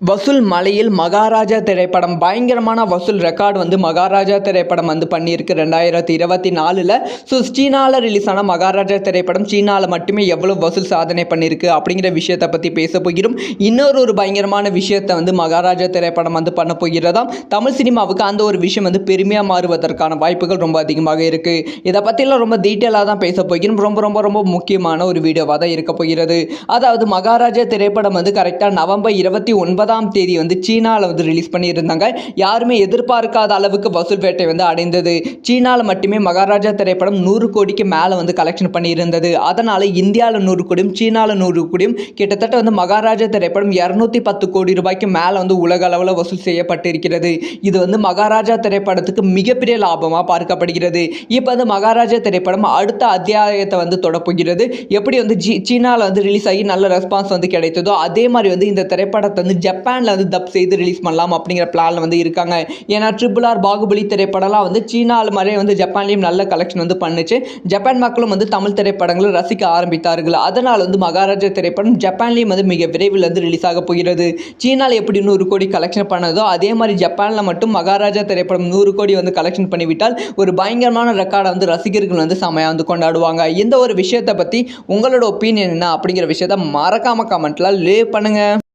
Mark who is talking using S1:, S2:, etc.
S1: வசூல் மலையில் மகாராஜா திரைப்படம் பயங்கரமான வசூல் ரெக்கார்டு வந்து மகாராஜா திரைப்படம் வந்து பண்ணியிருக்கு. ரெண்டாயிரத்தி இருபத்தி நாலில் ஸோ சீனாவில் ரிலீஸ் ஆன மகாராஜா திரைப்படம் சீனாவில் மட்டுமே எவ்வளோ வசூல் சாதனை பண்ணியிருக்கு அப்படிங்கிற விஷயத்தை பற்றி பேச போகிறோம். இன்னொரு ஒரு பயங்கரமான விஷயத்தை வந்து மகாராஜா திரைப்படம் வந்து பண்ண போகிறதாம் தமிழ் சினிமாவுக்கு அந்த ஒரு விஷயம் வந்து பெருமையாக மாறுவதற்கான வாய்ப்புகள் ரொம்ப அதிகமாக இருக்குது இதை பற்றிலாம் ரொம்ப டீட்டெயிலாக தான் பேச போகிறோம். ரொம்ப ரொம்ப ரொம்ப முக்கியமான ஒரு வீடியோவாக தான் இருக்க போகிறது. அதாவது மகாராஜா திரைப்படம் வந்து கரெக்டாக நவம்பர் இருபத்தி ஒன்பது ஒன்பதாம் தேதி வந்து சீனாவில் வந்து ரிலீஸ் பண்ணியிருந்தாங்க. யாருமே எதிர்பார்க்காத அளவுக்கு வசூல் வேட்டை வந்து அடைந்தது. சீனாவில் மட்டுமே மகாராஜா திரைப்படம் நூறு கோடிக்கு மேலே வந்து கலெக்ஷன் பண்ணியிருந்தது. அதனால் இந்தியாவில் நூறு கோடியும் சீனாவில் நூறு கோடியும் கிட்டத்தட்ட வந்து மகாராஜா திரைப்படம் இரநூத்தி பத்து கோடி ரூபாய்க்கு மேலே வந்து உலக அளவில் வசூல் செய்யப்பட்டிருக்கிறது. இது வந்து மகாராஜா திரைப்படத்துக்கு மிகப்பெரிய லாபமாக பார்க்கப்படுகிறது. இப்போ வந்து மகாராஜா திரைப்படம் அடுத்த அத்தியாயத்தை வந்து தொடப்போகிறது எப்படி வந்து சீனாவில் வந்து ரிலீஸ் ஆகி நல்ல ரெஸ்பான்ஸ் வந்து கிடைத்ததோ அதே மாதிரி வந்து இந்த திரைப்படத்தை வந்து ஜப்பானில் வந்து டப் செய்து ரிலீஸ் பண்ணலாம் அப்படிங்கிற பிளானில் வந்து இருக்காங்க. ஏன்னா ட்ரிபிள் ஆர் பாகுபலி திரைப்படம்லாம் வந்து சீனாவில் மாதிரியே வந்து ஜப்பான்லேயும் நல்ல கலெக்ஷன் வந்து பண்ணுச்சு. ஜப்பான் மக்களும் வந்து தமிழ் திரைப்படங்களை ரசிக்க ஆரம்பித்தார்கள். அதனால் வந்து மகாராஜா திரைப்படம் ஜப்பான்லேயும் வந்து மிக விரைவில் வந்து ரிலீஸ் ஆக போகிறது. சீனாவில் எப்படி நூறு கோடி கலெக்ஷன் பண்ணதோ அதே மாதிரி ஜப்பானில் மட்டும் மகாராஜா திரைப்படம் நூறு கோடி வந்து கலெக்ஷன் பண்ணிவிட்டால் ஒரு பயங்கரமான ரெக்கார்டை வந்து ரசிகர்கள் வந்து செமையாக வந்து கொண்டாடுவாங்க. இந்த ஒரு விஷயத்தை பற்றி உங்களோட ஒப்பீனியன் என்ன அப்படிங்கிற விஷயத்த மறக்காம கமெண்ட்டில் லே பண்ணுங்கள்